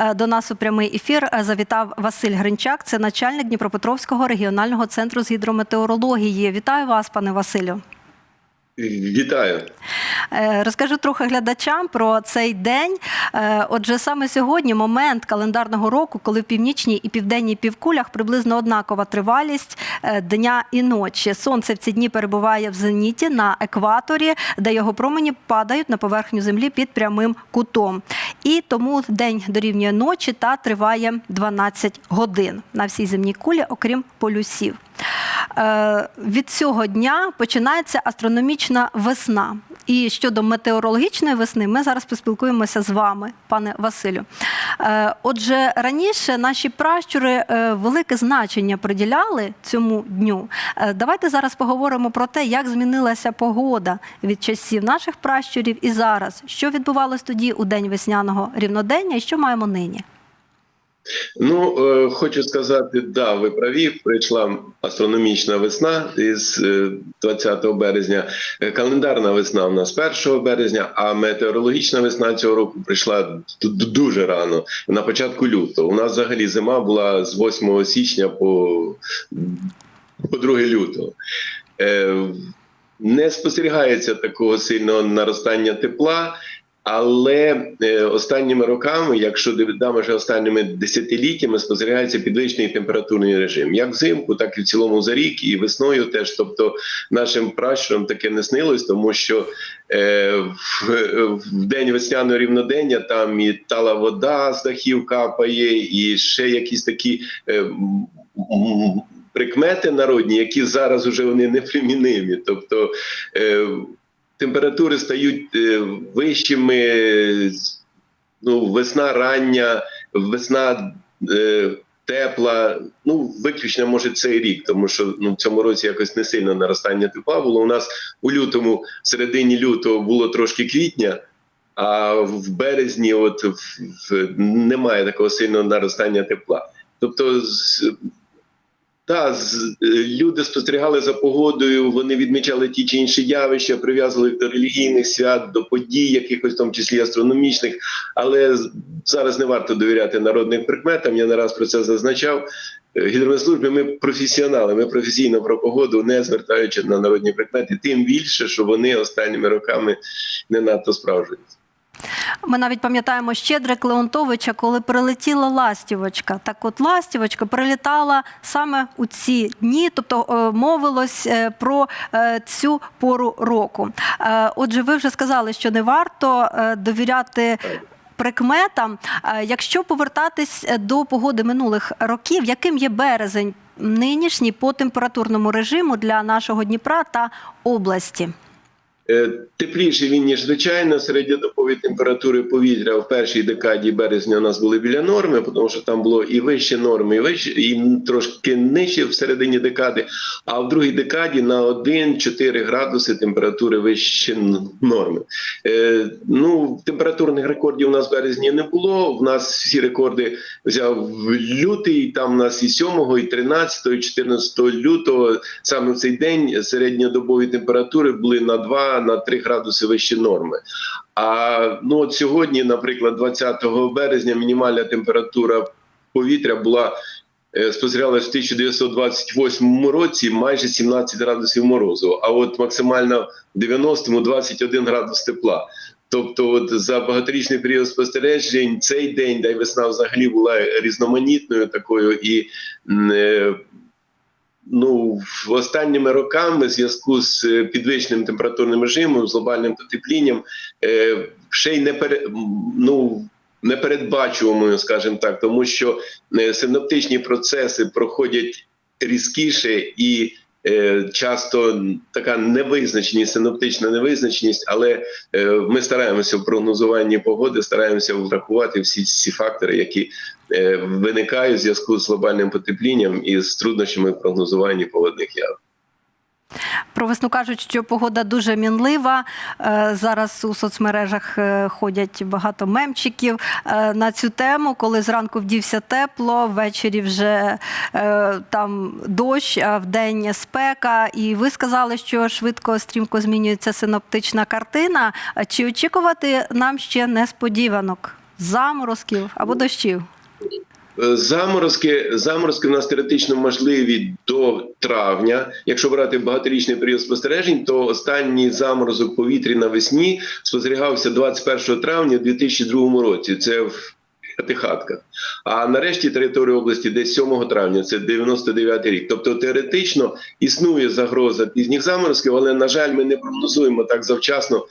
Е, До нас у прямий ефір е, завітав Василь Гринчак, це начальник Дніпропетровського регіонального центру з гідрометеорології. Вітаю вас, пане Василю. Вітаю. Е, Розкажу трохи глядачам про цей день. Е, Отже, саме сьогодні момент календарного року, коли в північній і південній півкулях приблизно однакова тривалість е, дня і ночі. Сонце в ці дні перебуває в зеніті на екваторі, де його промені падають на поверхню землі під прямим кутом. І тому день дорівнює ночі та триває 12 годин на всій земній кулі, окрім полюсів. Е, Від цього дня починається астрономічна весна. І щодо метеорологічної весни, ми зараз поспілкуємося з вами, пане Василю. Е, Отже, раніше наші пращури е, велике значення приділяли цьому дню. Давайте зараз поговоримо про те, як змінилася погода від часів наших пращурів і зараз. Що відбувалось тоді у день весняного рівнодення, і що маємо нині? Ну е, хочу сказати, да, ви праві. Прийшла астрономічна весна із е, 20 березня. Е, Календарна весна у нас 1 березня, а метеорологічна весна цього року прийшла дуже рано, на початку лютого. У нас взагалі зима була з 8 січня по, по 2 лютого. Е, Не спостерігається такого сильного наростання тепла. Але е, останніми роками, якщо дивимо вже останніми десятиліттями, спостерігається підвищений температурний режим, як взимку, так і в цілому за рік, і весною теж. Тобто нашим пращурам таке не снилось, тому що е, в, в день весняного рівнодення там і тала вода з дахів капає, і ще якісь такі. Е, Прикмети народні, які зараз вже вони непримінимі. Тобто е, температури стають е, вищими. Ну, весна рання, весна е, тепла. Ну, виключно може цей рік, тому що ну, в цьому році якось не сильно наростання тепла було. У нас у лютому, в середині лютого було трошки квітня. А в березні, от в, в, немає такого сильного наростання тепла. Тобто, з, та, з, е, люди спостерігали за погодою, вони відмічали ті чи інші явища, прив'язували до релігійних свят, до подій, якихось в тому числі астрономічних. Але зараз не варто довіряти народним прикметам. Я не раз про це зазначав. Е, Гідрометслужби ми професіонали, ми професійно про погоду, не звертаючи на народні прикмети, тим більше, що вони останніми роками не надто справжуються. Ми навіть пам'ятаємо Щедрик Леонтовича, коли прилетіла ластівочка. Так от ластівочка прилітала саме у ці дні, тобто е, мовилось е, про е, цю пору року. Отже, ви вже сказали, що не варто довіряти. Прикметам, якщо повертатись до погоди минулих років, яким є березень нинішній по температурному режиму для нашого Дніпра та області? Е, Тепліше він, ніж звичайно, середньодобові температури повітря в першій декаді березня у нас були біля норми, тому що там було і вище норми, і вище, і трошки нижче в середині декади. А в другій декаді на 1-4 градуси температури вище норми. Е, ну, температурних рекордів у нас в березні не було. У нас всі рекорди взяв лютий. Там у нас і 7, і 13, і 14 лютого. Саме в цей день середньодобові температури були на 2 на 3 градуси вище норми. А ну от сьогодні, наприклад, 20 березня, мінімальна температура повітря була. е, Спостерігалась в 1928 році майже 17 градусів морозу, а от максимально в 90-му 21 градус тепла. Тобто, от за багаторічний період спостережень цей день, де весна взагалі була різноманітною такою і е, ну, в останніми роками, в зв'язку з е, підвищеним температурним режимом, з глобальним потеплінням, е, ще й не пере, ну, непередбачуваною, скажімо так, тому що е, синоптичні процеси проходять різкіше і. Е, Часто така невизначеність, синоптична невизначеність, але е, ми стараємося в прогнозуванні погоди, стараємося врахувати всі ці фактори, які е, виникають в зв'язку з глобальним потеплінням і з труднощами в прогнозуванні погодних явищ. Про весну кажуть, що погода дуже мінлива. Е, Зараз у соцмережах е, ходять багато мемчиків е, на цю тему, коли зранку вдівся тепло, ввечері вже там дощ, а вдень спека. І ви сказали, що швидко стрімко змінюється синоптична картина. Чи очікувати нам ще несподіванок заморозків або дощів? Е, Заморозки, заморозки в нас теоретично можливі до травня. Якщо брати багаторічний період спостережень, то останній заморозок повітря навесні спостерігався 21 травня у 2002 році. Це в п'ятихатках. А нарешті території області десь 7 травня, це 99 рік. Тобто теоретично існує загроза пізніх заморозків, але на жаль, ми не прогнозуємо так завчасно.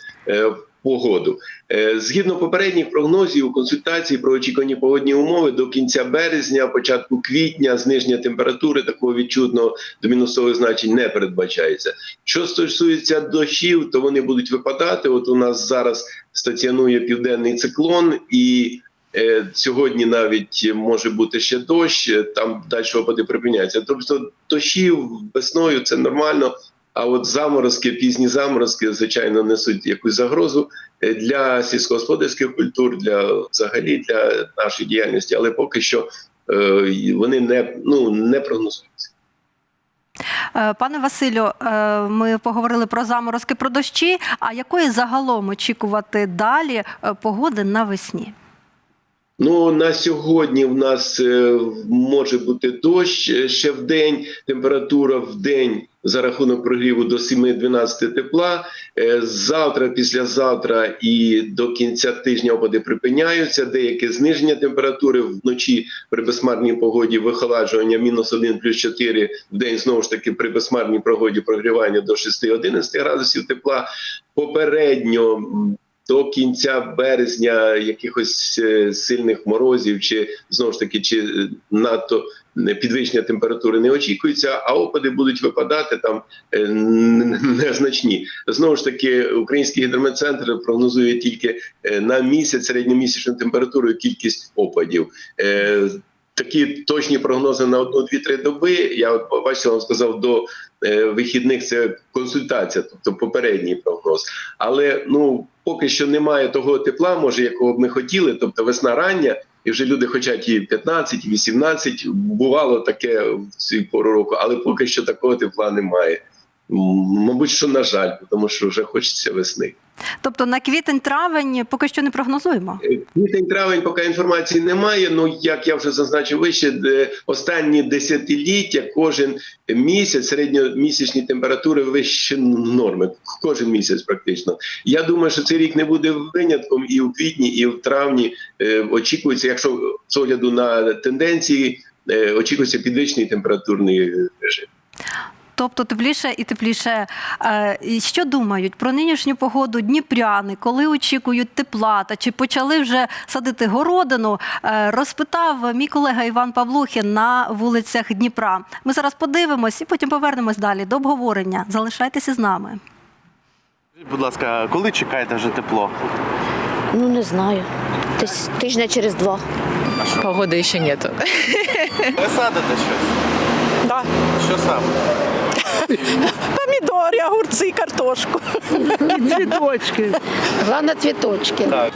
Погоду Е, згідно попередніх прогнозів, консультацій про очікувані погодні умови до кінця березня, початку квітня, зниження температури такого відчутного до мінусових значень не передбачається. Що стосується дощів, то вони будуть випадати. От у нас зараз стаціонує південний циклон, і е, сьогодні навіть може бути ще дощ. е, Там далі опади припиняються. Тобто дощів весною це нормально. А от заморозки, пізні заморозки, звичайно, несуть якусь загрозу е, для сільськогосподарських культур, для взагалі для нашої діяльності, але поки що е, вони не ну не прогнозуються. Е, Пане Василю, ми поговорили про заморозки, про дощі. А якої загалом очікувати далі погоди навесні? Ну на сьогодні в нас е, може бути дощ е, ще в день. Температура в день за рахунок прогріву до 7-12 тепла. Е, Завтра, післязавтра і до кінця тижня опади припиняються. Деяке зниження температури вночі при безмарній погоді вихоладжування мінус 1 плюс 4, в день знову ж таки при безмарній погоді прогрівання до 6-11 градусів тепла. Попередньо до кінця березня якихось е, сильних морозів, чи знову ж таки, чи е, надто підвищення температури не очікується, а опади будуть випадати там е, незначні. Знову ж таки, український гідрометцентр прогнозує тільки на місяць середньомісячну температуру і кількість опадів. Такі точні прогнози на одну, дві, три доби. Я от бачите, вам сказав до вихідних. Це консультація, тобто попередній прогноз. Але ну поки що немає того тепла, може якого б ми хотіли. Тобто весна рання, і вже люди хочуть і 15, і 18. Бувало таке в цю пору року, але поки що такого тепла немає. Мабуть, що на жаль, тому що вже хочеться весни. Тобто на квітень-травень поки що не прогнозуємо. Квітень травень, поки інформації немає. Ну як я вже зазначив вище, останні десятиліття кожен місяць середньомісячні температури вище норми. Кожен місяць практично. Я думаю, що цей рік не буде винятком і у квітні, і в травні е, очікується, якщо з огляду на тенденції, е, очікується підвищений температурний режим. Тобто тепліше і тепліше. Е, Що думають про нинішню погоду дніпряни, коли очікують тепла та чи почали вже садити городину? Е, Розпитав мій колега Іван Павлухін на вулицях Дніпра. Ми зараз подивимось і потім повернемось далі до обговорення. Залишайтеся з нами. Будь ласка, коли чекаєте вже тепло? Ну, не знаю. Десь тижня через два. Погоды еще нету. Ви садите щось? Да. Що саме? Помідори, огурці, картошку. Цвіточки. Головне цвіточки. Так.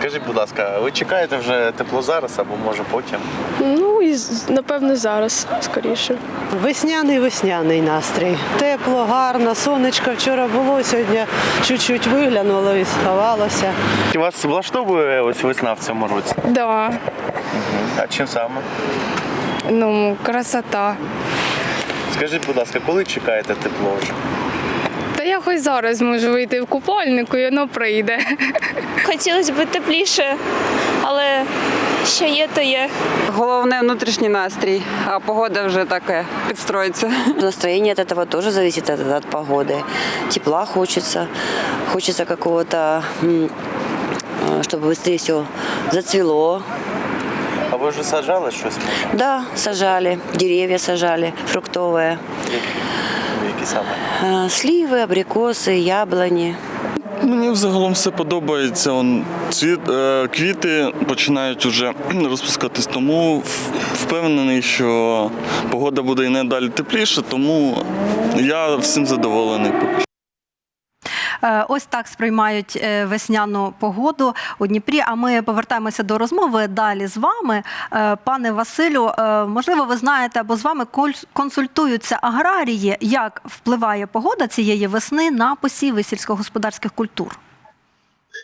Скажіть, будь ласка, ви чекаєте вже тепло зараз або може потім? Ну і напевно зараз скоріше. Весняний весняний настрій. Тепло, гарно, сонечко вчора було, сьогодні чуть-чуть виглянуло і сховалося. Вас влаштовує ось весна в цьому році? Да, А чим саме? ну красота. Скажіть, будь ласка, коли чекаєте тепло вже? Та я хоч зараз можу вийти в купальнику і воно прийде. Хотілося б тепліше, але що є, то є. Головне внутрішній настрій, а погода вже таке підстроїться. Настроение от этого тоже зависит от, от погоды. Тепла хочется, хочется какого-то, м, э, чтобы быстрее все зацвело. А ви вже саджали щось? може? Да, сажали, деревья сажали, фруктовые. Які саме? Э, Сливы, абрикосы, яблони. Мені взагалом все подобається. Он, цвіт, е, квіти починають вже розпускатись, тому в- впевнений, що погода буде і надалі тепліше, тому я всім задоволений. Е, Ось так сприймають е, весняну погоду у Дніпрі. А ми повертаємося до розмови далі з вами. Е, Пане Василю, можливо, ви знаєте, або з вами консультуються аграрії, як впливає погода цієї весни на посіви сільськогосподарських культур.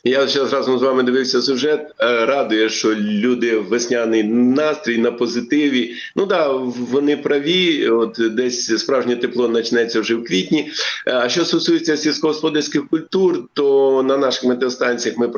Я зараз разом з вами дивився сюжет. Е, Радує, що люди весняний настрій на позитиві. Ну да, вони праві. От десь справжнє тепло почнеться вже в квітні. Е, А що стосується сільськогосподарських культур, то на наших метеостанціях ми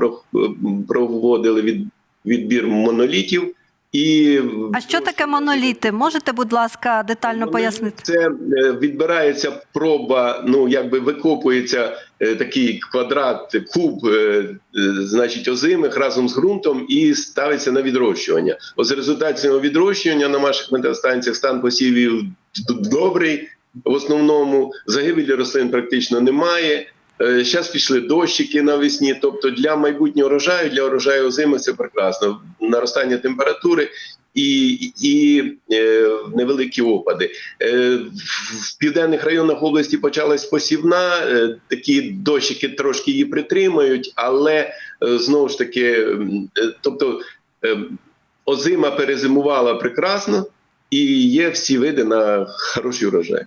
проводили від, відбір монолітів. І А що таке моноліти? Можете, будь ласка, детально пояснити? Це е, відбирається проба, ну якби викопується такий квадрат, куб, е, е, значить, озимих разом з ґрунтом і ставиться на відрощування. Ось в результаті цього відрощування на наших метеостанціях стан посівів добрий. В основному загибелі рослин практично немає. Зараз пішли дощики навесні. Тобто для майбутнього урожаю, для урожаю озимих це прекрасно. Наростання температури і, і е, невеликі опади. Е, в- південних районах області почалась посівна. Е, такі дощики трошки її притримають, але е, знову ж таки, е, тобто е, озима перезимувала прекрасно, і є всі види на хороший урожай.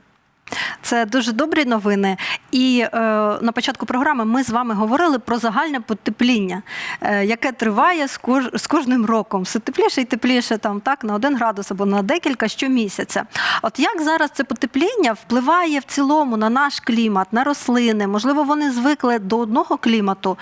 Це дуже добрі новини. І е, на початку програми ми з вами говорили про загальне потепління, е, яке триває з, кож, з кожним роком. Все тепліше і тепліше, там так на один градус або на декілька щомісяця. От як зараз це потепління впливає в цілому на наш клімат, на рослини? Можливо, вони звикли до одного клімату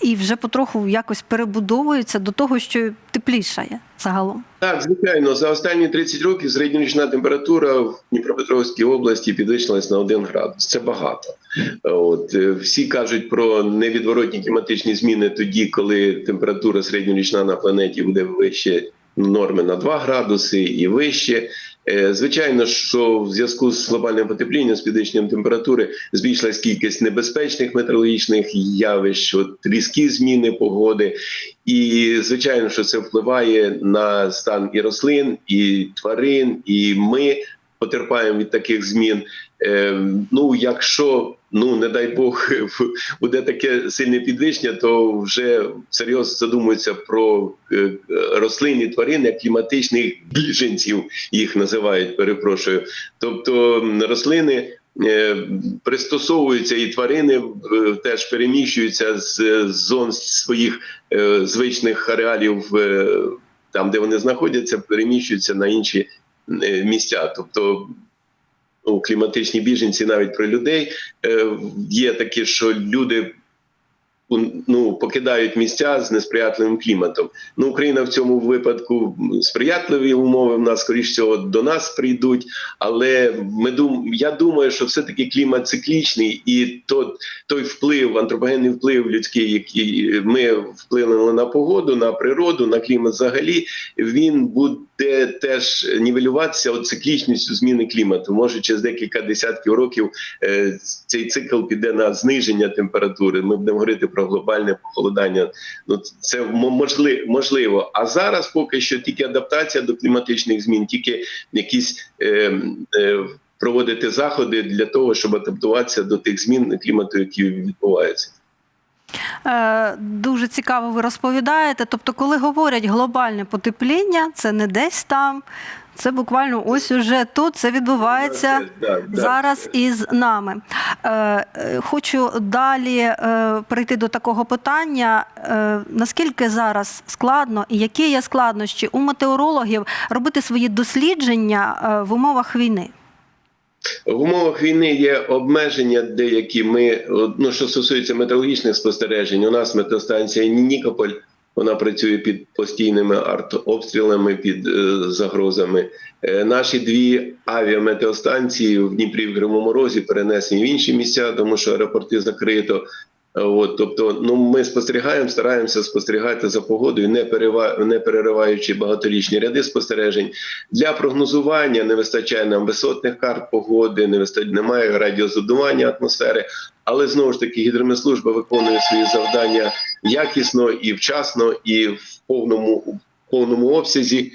і вже потроху якось перебудовуються до того, що теплішає загалом. Так, звичайно, за останні 30 років середньорічна температура в Дніпропетровській області підвищилась на 1 градус. Це багато. От е, всі кажуть про невідворотні кліматичні зміни тоді, коли температура середньорічна на планеті буде вище норми на 2 градуси і вище. Е, Звичайно, що в зв'язку з глобальним потеплінням, з підвищенням температури, збільшилась кількість небезпечних метеорологічних явищ, от різкі зміни погоди. І звичайно, що це впливає на стан і рослин, і тварин, і ми потерпаємо від таких змін. Е, ну, якщо ну не дай Бог буде таке сильне підвищення, то вже серйозно задумуються про е, рослин і кліматичних біженців, їх називають. Перепрошую. Тобто рослини. е, Пристосовуються і тварини е, теж переміщуються з зон своїх звичних ареалів, там де вони знаходяться, переміщуються на інші місця. Тобто ну, кліматичні біженці навіть про людей е, є такі, що люди ну, покидають місця з несприятливим кліматом. Ну, Україна в цьому випадку сприятливі умови в нас, скоріш всього, до нас прийдуть. Але ми дум, я думаю, що все-таки клімат циклічний, і тот, той вплив, антропогенний вплив людський, який ми вплинули на погоду, на природу, на клімат взагалі, він буде теж нівелюватися от циклічністю зміни клімату. Може, через декілька десятків років е, цей цикл піде на зниження температури. Ми будемо говорити про глобальне похолодання. Ну це мо- можли- можливо. А зараз поки що тільки адаптація до кліматичних змін, тільки якісь е, е, проводити заходи для того, щоб адаптуватися до тих змін клімату, які відбуваються. Е, Дуже цікаво ви розповідаєте. Тобто, коли говорять глобальне потепління, це не десь там, це буквально ось уже тут. Це відбувається зараз із нами. Е, е, Хочу далі перейти до такого питання: наскільки зараз складно і які є складнощі у метеорологів робити свої дослідження в умовах війни? В умовах війни є обмеження деякі. Ми ну, що стосується метеорологічних спостережень, у нас метеостанція Нікополь. Вона працює під постійними артобстрілами, під е, загрозами. Е, наші дві авіаметеостанції в Дніпрі в Кривому Розі перенесені в інші місця, тому що аеропорти закрито. Е, От, тобто, ну ми спостерігаємо, стараємося спостерігати за погодою, не перева... не перериваючи багаторічні ряди спостережень. Для прогнозування не вистачає нам висотних карт погоди, не вистачає, немає радіозадування атмосфери. Але знову ж таки гідрометслужба виконує свої завдання якісно і вчасно, і в повному в повному обсязі.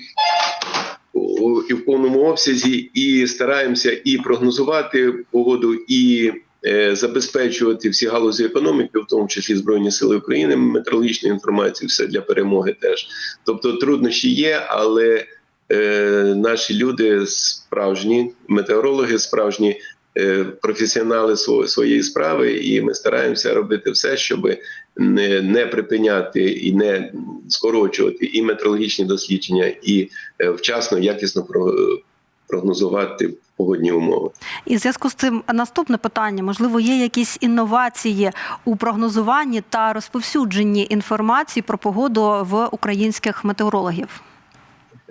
І в повному обсязі, і стараємося і прогнозувати погоду, і забезпечувати всі галузі економіки, в тому числі Збройні Сили України, метеорологічну інформацію, все для перемоги теж. Тобто труднощі є, але е, наші люди справжні метеорологи, справжні е, професіонали сво- своєї справи, і ми стараємося робити все, щоб не, припиняти і не скорочувати і метрологічні дослідження, і е, вчасно, якісно про- прогнозувати погодні умови. І в зв'язку з цим наступне питання: можливо, є якісь інновації у прогнозуванні та розповсюдженні інформації про погоду в українських метеорологів?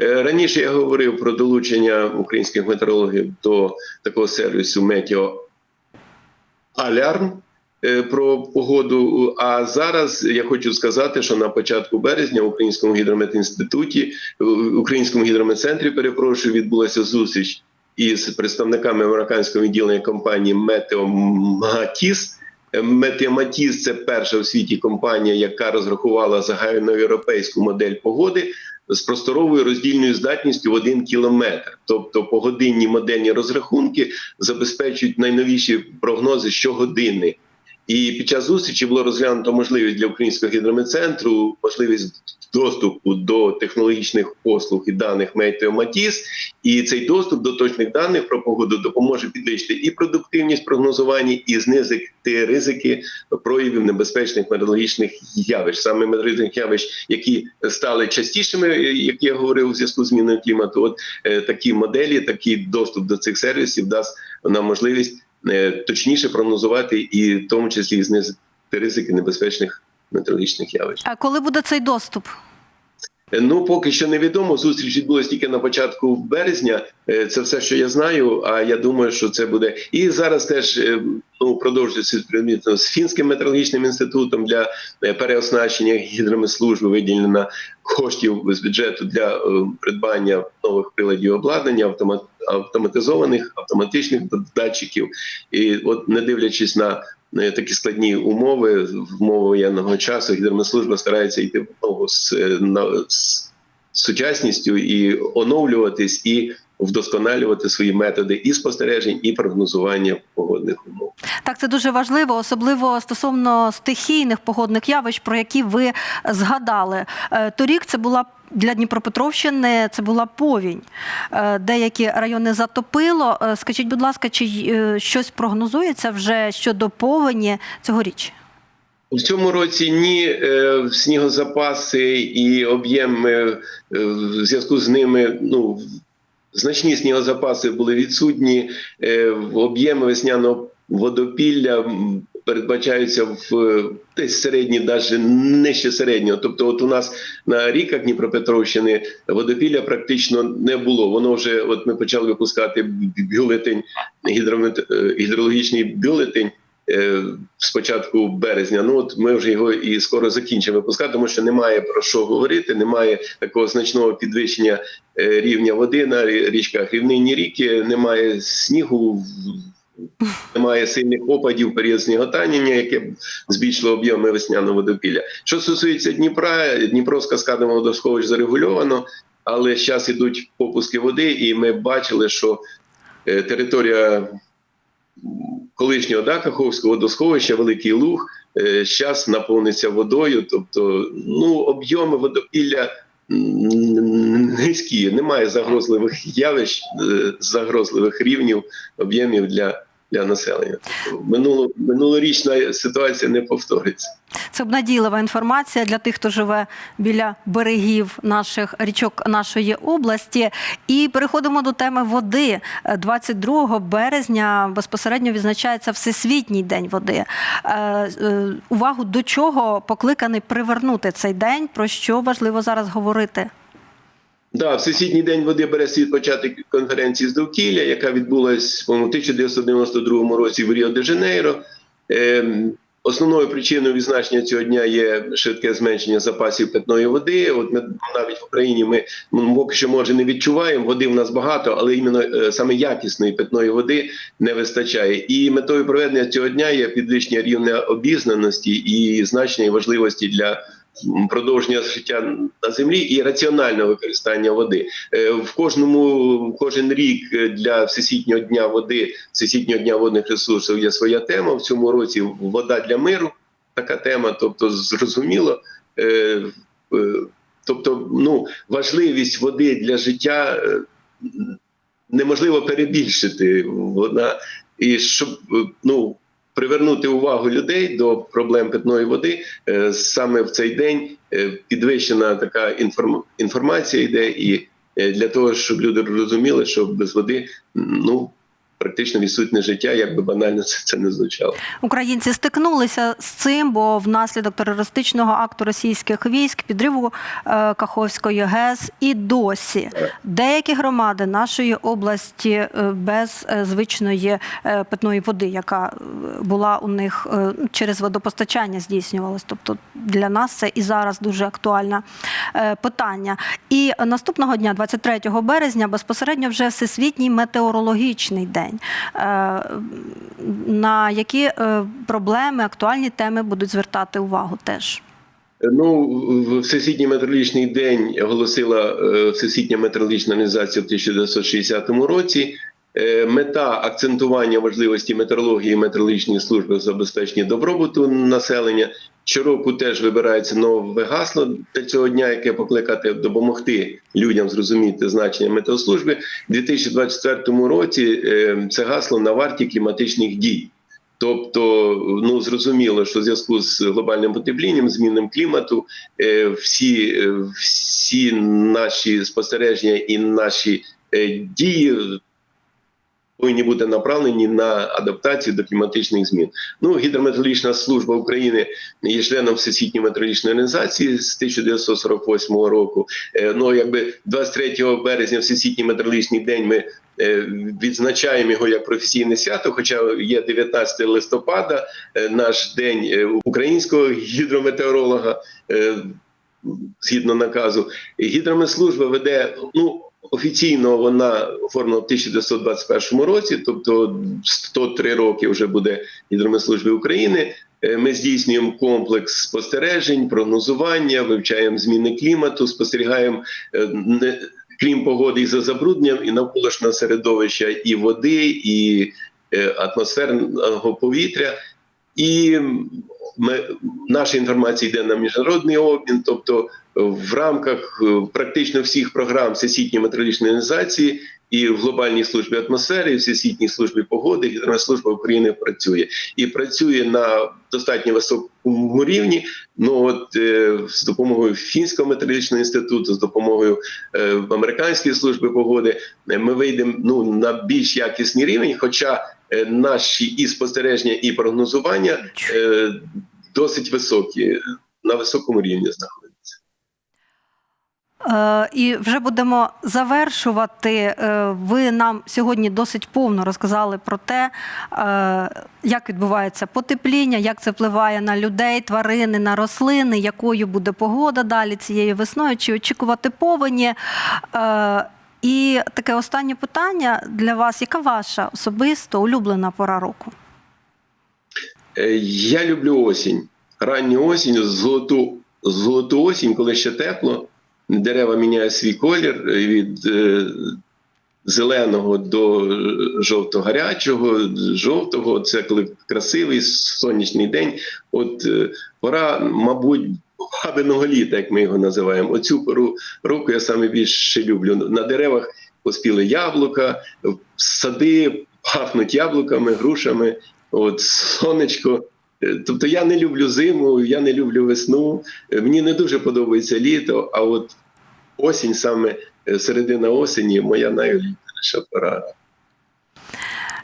Е, Раніше я говорив про долучення українських метеорологів до такого сервісу Метео Алярм про погоду. А зараз я хочу сказати, що на початку березня в Українському гідрометінституті, в Українському гідрометцентрі, перепрошую, відбулася зустріч із представниками американського відділення компанії Метео Магатіс. Метеоматіс це перша в світі компанія, яка розрахувала загальноєвропейську модель погоди з просторовою роздільною здатністю в один кілометр. Тобто погодинні модельні розрахунки забезпечують найновіші прогнози щогодини. І під час зустрічі було розглянуто можливість для українського гідрометцентру, можливість доступу до технологічних послуг і даних Метеоматіс. І цей доступ до точних даних про погоду допоможе підвищити і продуктивність прогнозування, і знизити ризики проявів небезпечних метеорологічних явищ, саме метеорологічних явищ, які стали частішими, е, як я говорив, у зв'язку з зміною клімату. От е, такі моделі, такий доступ до цих сервісів дасть нам можливість точніше прогнозувати, і в тому числі і знизити ризики небезпечних метеорологічних явищ. А коли буде цей доступ? Е, Ну, поки що невідомо. Зустріч відбулась тільки на початку березня. Е, Це все, що я знаю. А я думаю, що це буде. І зараз теж е, ну продовжується співробітництво з фінським метеорологічним інститутом для е, переоснащення гідромислужби виділено коштів з бюджету для е, придбання нових приладів обладнання, автомат автоматизованих автоматичних датчиків. І от не дивлячись на е, такі складні умови в умови воєнного часу, гідромислужба старається йти в ногу з, е, з сучасністю і оновлюватись, і вдосконалювати свої методи і спостережень, і прогнозування погодних умов. Так, це дуже важливо, особливо стосовно стихійних погодних явищ, про які ви згадали. Е, Торік це була для Дніпропетровщини це була повінь. Е, Деякі райони затопило. Е, Скажіть, будь ласка, чи щось прогнозується вже щодо повені цьогоріч? В цьому році ні е, снігозапаси і об'єми е, в зв'язку з ними ну значні снігозапаси були відсутні. Е, об'єми весняного водопілля передбачаються в е, десь середні, навіть нижче середнього. Тобто, от у нас на ріках Дніпропетровщини водопілля практично не було. Воно вже от ми почали випускати бюлетень е, гідрологічний бюлетень. Е, З початку березня, ну от ми вже його і скоро закінчимо випускати, тому що немає про що говорити, немає такого значного підвищення е, рівня води на рі- річках. Рівнинні ріки, немає снігу, немає сильних опадів період сніготанення, яке збільшило об'єми весняного водопілля. Що стосується Дніпра, Дніпро з каскадом водосховищ зарегульовано, але зараз ідуть попуски води, і ми бачили, що е, територія колишнього да, Каховського водосховища, Великий Луг, зараз наповниться водою. Тобто, ну, об'єми водопілля низькі, немає загрозливих явищ, е, загрозливих рівнів об'ємів для, для населення. Минуло, минулорічна ситуація не повториться. Це обнадійлива інформація для тих, хто живе біля берегів наших річок нашої області. І переходимо до теми води. Е, 22 березня безпосередньо відзначається Всесвітній день води. Е, е, Увагу до чого покликаний привернути цей день, про що важливо зараз говорити. Да, Всесвітній день води бере свій початок конференції з довкілля, яка відбулась по-моєму, у 1992 році в Ріо-де-Жанейро. Ем, Основною причиною відзначення цього дня є швидке зменшення запасів питної води. От ми навіть в Україні ми поки що може не відчуваємо. Води в нас багато, але іменно е, саме якісної питної води не вистачає. І метою проведення цього дня є підвищення рівня обізнаності і значення і важливості для продовження життя на землі і раціонального використання води. Е, В кожному кожен рік для всесвітнього дня води, всесвітнього дня водних ресурсів є своя тема. В цьому році вода для миру. Така тема, тобто зрозуміло. Е, е, Тобто, ну важливість води для життя неможливо перебільшити. Вона і щоб ну. Привернути увагу людей до проблем питної води е, саме в цей день е, підвищена така інформ- інформація йде, і е, для того, щоб люди розуміли, що без води ну практично відсутнє життя, як би банально це, це не звучало. Українці стикнулися з цим, бо внаслідок терористичного акту російських військ, підриву е, Каховської ГЕС і досі деякі громади нашої області е, без е, звичної е, питної води, яка е, була у них е, через водопостачання здійснювалась. Тобто для нас це і зараз дуже актуальне е, питання. І наступного дня, 23 березня, безпосередньо вже Всесвітній метеорологічний день. Е, На які е, проблеми, актуальні теми будуть звертати увагу теж. Ну, Всесвітній метеорологічний день оголосила е, Всесвітня метеорологічна організація в 1960 році. Е, Мета акцентування важливості метеорології і метеорологічної служби в забезпеченні добробуту населення. Щороку теж вибирається нове гасло для цього дня, яке покликати допомогти людям зрозуміти значення метеослужби. У 2024 році е, це гасло на варті кліматичних дій. Тобто, ну зрозуміло, що в зв'язку з глобальним потеплінням, змінним клімату, е, всі, всі наші спостереження і наші дії повинні бути направлені на адаптацію до кліматичних змін. Ну, гідрометеорологічна служба України є членом Всесвітньої метеорологічної організації з 1948 року. Е, Ну, якби 23 березня, Всесвітній метеорологічний день, ми е, відзначаємо його як професійне свято. Хоча є 19 листопада, е, наш день українського гідрометеоролога. Згідно наказу, гідрометслужба веде ну офіційно вона оформлена в 1921 році, тобто 103 роки вже буде гідрометслужби України. Е, Ми здійснюємо комплекс спостережень, прогнозування, вивчаємо зміни клімату, спостерігаємо е, крім погоди і за забрудненням, і навколишнього середовища, і води, і е, атмосферного повітря. І ми, наша інформація йде на міжнародний обмін, тобто в рамках е, практично всіх програм Всесвітньої метеорологічної організації і в глобальній службі атмосфери, і в Всесвітній службі погоди гідрометслужба України працює і працює на достатньо високому рівні. Ну от е, з допомогою фінського метеорологічного інституту, з допомогою е, американської служби погоди, е, ми вийдемо ну на більш якісний рівень. Хоча е, наші і спостереження, і прогнозування е, досить високі, на високому рівні знаходяться. Е, І вже будемо завершувати. Е, Ви нам сьогодні досить повно розказали про те, е, як відбувається потепління, як це впливає на людей, тварини, на рослини, якою буде погода далі цією весною, чи очікувати повені. І таке останнє питання для вас: яка ваша особисто улюблена пора року? Я люблю осінь. Ранню осінь, золоту, золоту осінь, коли ще тепло, дерева міняють свій колір від е, зеленого до жовто-гарячого, жовтого. Це коли красивий сонячний день. От е, пора, мабуть, бабиного літа, як ми його називаємо. Оцю пору року я саме більше люблю. На деревах поспіли яблука, сади пахнуть яблуками, грушами. От сонечко. Е, Тобто я не люблю зиму, я не люблю весну. Мені не дуже подобається літо, а от осінь, саме е, середина осені, моя найулюбленіша пора.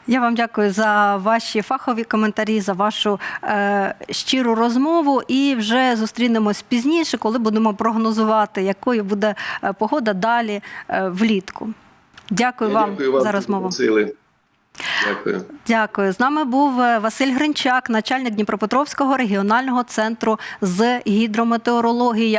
Я вам дякую за ваші фахові коментарі, за вашу е, щиру розмову. І вже зустрінемось пізніше, коли будемо прогнозувати, якою буде е, погода далі е, влітку. Дякую, вам, Дякую вам за розмову. Василе. Дякую. Дякую. З нами був е, Василь Гринчак, начальник Дніпропетровського регіонального центру з гідрометеорології.